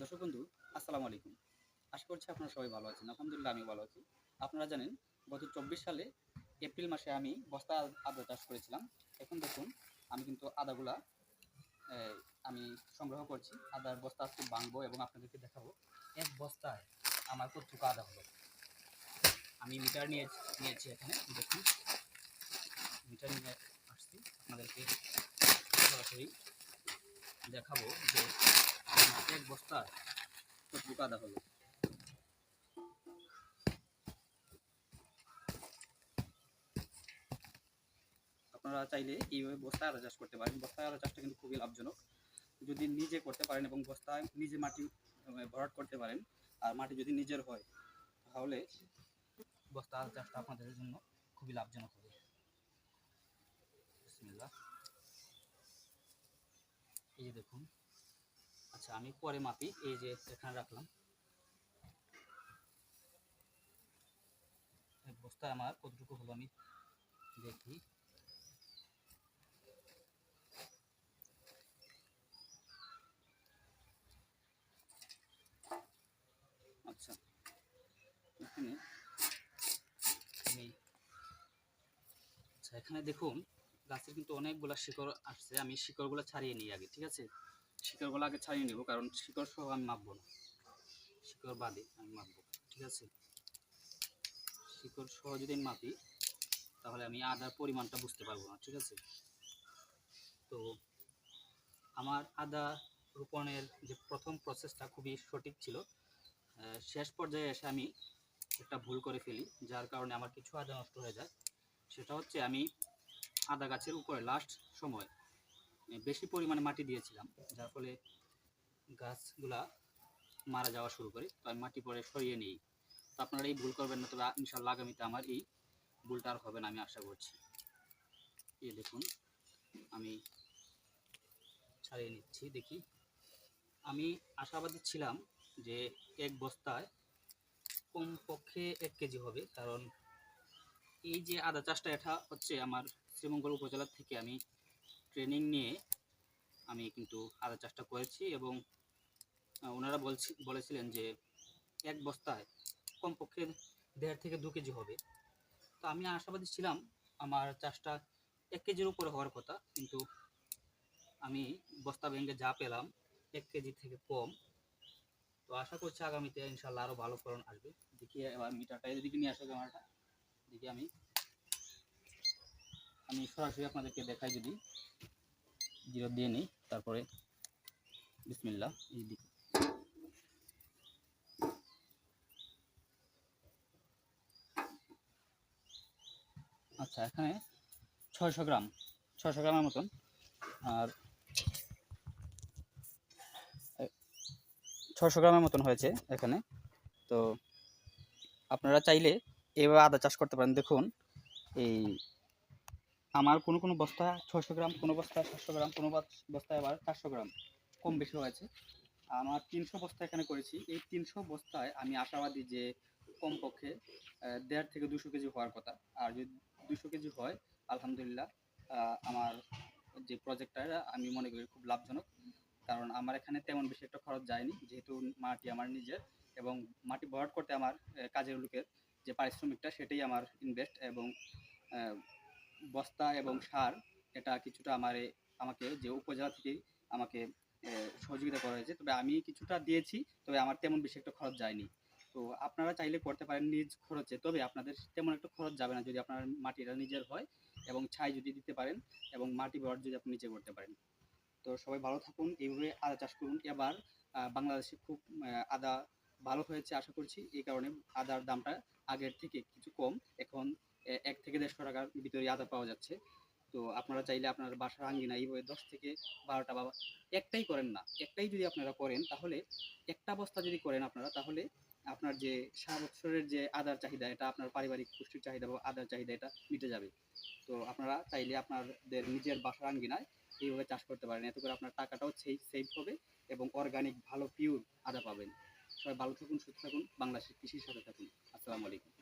দর্শক বন্ধু, আসসালামু আলাইকুম। আশা করছি আপনারা সবাই ভালো আছেন। আলহামদুলিল্লাহ আমি ভালো আছি। আপনারা জানেন, গত চব্বিশ সালে এপ্রিল মাসে আমি বস্তা আদা চাষ করেছিলাম। এখন দেখুন, আমি কিন্তু আদাগুলা আমি সংগ্রহ করছি। আদার বস্তা আজকে ভাঙবো এবং আপনাদেরকে দেখাবো। এক বস্তায় আমার কতটুকু আদা হলো। আমি মিটার নিয়ে, নিয়েছি এখানে, দেখুন। মিটার নিয়ে আসছি। আপনাদেরকে সরাসরি দেখাবো যে এক বস্তা আদা হলো আপনারা চাইলে এইভাবে বস্তায় আদা চাষ করতে পারেন। বস্তায় আদা চাষটা কিন্তু খুবই লাভজনক। যদি নিজে করতে পারেন এবং বস্তায় নিজে মাটি ভরাট করতে পারেন, আর মাটি যদি নিজের হয়, তাহলে বস্তা আদা চাষটা আপনাদের জন্য খুবই লাভজনক হবে। এই যে দেখুন আচ্ছা আমি পরে মাপি, এই যে এখানে রাখলাম। বস্তায় আমার কতটুকু হলো আমি দেখি। আচ্ছা এখানে আমি আচ্ছা এখানে দেখুন, গাছের কিন্তু অনেকগুলা শিকড় আসছে, আমি শিকড়গুলো ছাড়িয়ে নিই আগে, ঠিক আছে? শিকড়গুলো আগে ছাড়িয়ে নেব, কারণ শিকড় সহ আমি মাপবো না। শিকড় বাদে আমি মাপবো, ঠিক আছে? শিকড় সহ যদি আমি মাপি, তাহলে আমি আদার পরিমাণটা বুঝতে পারব না, ঠিক আছে? তো আমার আদা রোপণের যে প্রথম প্রসেসটা খুবই সঠিক ছিল। শেষ পর্যায়ে এসে আমি একটা ভুল করে ফেলি, যার কারণে আমার কিছু আদা নষ্ট হয়ে যায়। সেটা হচ্ছে আমি আদা গাছের উপরে লাস্ট সময় বেশি পরিমাণে মাটি দিয়েছিলাম, যার ফলে গাছগুলা মারা যাওয়া শুরু করে। তো আমি মাটি পরে সরিয়ে নিই। তো আপনারা এই ভুল করবেন না, তবে ইনশাল্লাহ আগামীতে আমার এই ভুলটা আর হবে না, আমি আশা করছি। এই দেখুন, আমি ছাড়িয়ে নিচ্ছি, দেখি। আমি আশাবাদী ছিলাম যে এক বস্তায় কমপক্ষে এক কেজি হবে, কারণ এই যে আদা চাষটা, এটা হচ্ছে আমার শ্রীমঙ্গল উপজেলা থেকে আমি ট্রেনিং নিয়ে আমি কিন্তু আদা চাষটা করেছি এবং ওনারা বলছি, বলেছিলেন যে এক বস্তায় কমপক্ষে দেড় থেকে দু কেজি হবে। তো আমি আশাবাদী ছিলাম আমার চাষটা এক কেজির উপরে হওয়ার কথা, কিন্তু আমি বস্তা ভেঙে যা পেলাম এক কেজি থেকে কম। তো আশা করছি আগামীতে ইনশাল্লাহ আরও ভালো ফলন আসবে। দেখি, এবার মিটারটা এদিকে নিয়ে আসো ক্যামেরাটা। দেখি আমি আমি সরাসরি আপনাদেরকে দেখাই যদি। জিরো দিয়ে নিই, তারপরে বিসমিল্লা এই দিক। আচ্ছা এখানে ছয়শো গ্রাম, ছয়শো গ্রামের মতন। আর ছশো গ্রামের মতন হয়েছে এখানে। তো আপনারা চাইলে এভাবে আদা চাষ করতে পারেন। দেখুন, এই আমার কোনো কোনো বস্তা ছশো গ্রাম, কোনো বস্তা সাতশো গ্রাম, কোনো বস- বস্তায় আবার চারশো গ্রাম, কম বেশি হয়েছে। আমার তিনশো বস্তা এখানে করেছি। এই তিনশো বস্তায় আমি আশাবাদী যে কমপক্ষে দেড় থেকে দুশো কেজি হওয়ার কথা। আর যদি দুশো কেজি হয়, আলহামদুলিল্লাহ আমার যে প্রজেক্টটা আমি মনে করি খুব লাভজনক। কারণ আমার এখানে তেমন বেশি একটা খরচ যায়নি, যেহেতু মাটি আমার নিজের এবং মাটি ভরাট করতে আমার কাজের লোকের যে পারিশ্রমিকটা, সেটাই আমার ইনভেস্ট এবং বস্তা এবং সার, এটা কিছুটা আমার, আমাকে যে উপজেলা থেকে আমাকে সহযোগিতা করা হয়েছে। তবে আমি কিছুটা দিয়েছি, তবে আমার তেমন বেশি একটা খরচ যায়নি। তো আপনারা চাইলে করতে পারেন নিজ খরচে, তবে আপনাদের তেমন একটা খরচ যাবে না যদি আপনার মাটিটা নিজের হয় এবং ছাই যদি দিতে পারেন এবং মাটি ভরাট যদি আপনি নিজে করতে পারেন। তো সবাই ভালো থাকুন, এইভাবে আদা চাষ করুন। এবার বাংলাদেশে খুব আদা ভালো হয়েছে আশা করছি। এই কারণে আদার দামটা আগের থেকে কিছু কম। এখন এক থেকে দেড়শো টাকার ভিতরে আদা পাওয়া যাচ্ছে। তো আপনারা চাইলে আপনার বাসার আঙ্গিনা এইভাবে দশ থেকে বারোটা বা একটাই করেন না। একটাই যদি আপনারা করেন, তাহলে একটা বস্তা যদি করেন আপনারা, তাহলে আপনার যে সারা বছরের যে আদার চাহিদা, এটা আপনার পারিবারিক পুষ্টির চাহিদা বা আদার চাহিদা এটা মিটে যাবে। তো আপনারা চাইলে আপনাদের নিজের বাসার আঙ্গিনায় এইভাবে চাষ করতে পারেন। এত করে আপনার টাকাটাও সেই সেভ হবে এবং অর্গানিক ভালো পিওর আদা পাবেন। সবাই ভালো থাকুন, সুস্থ থাকুন, বাংলাদেশের কৃষির সাথে থাকুন। আসসালামু আলাইকুম।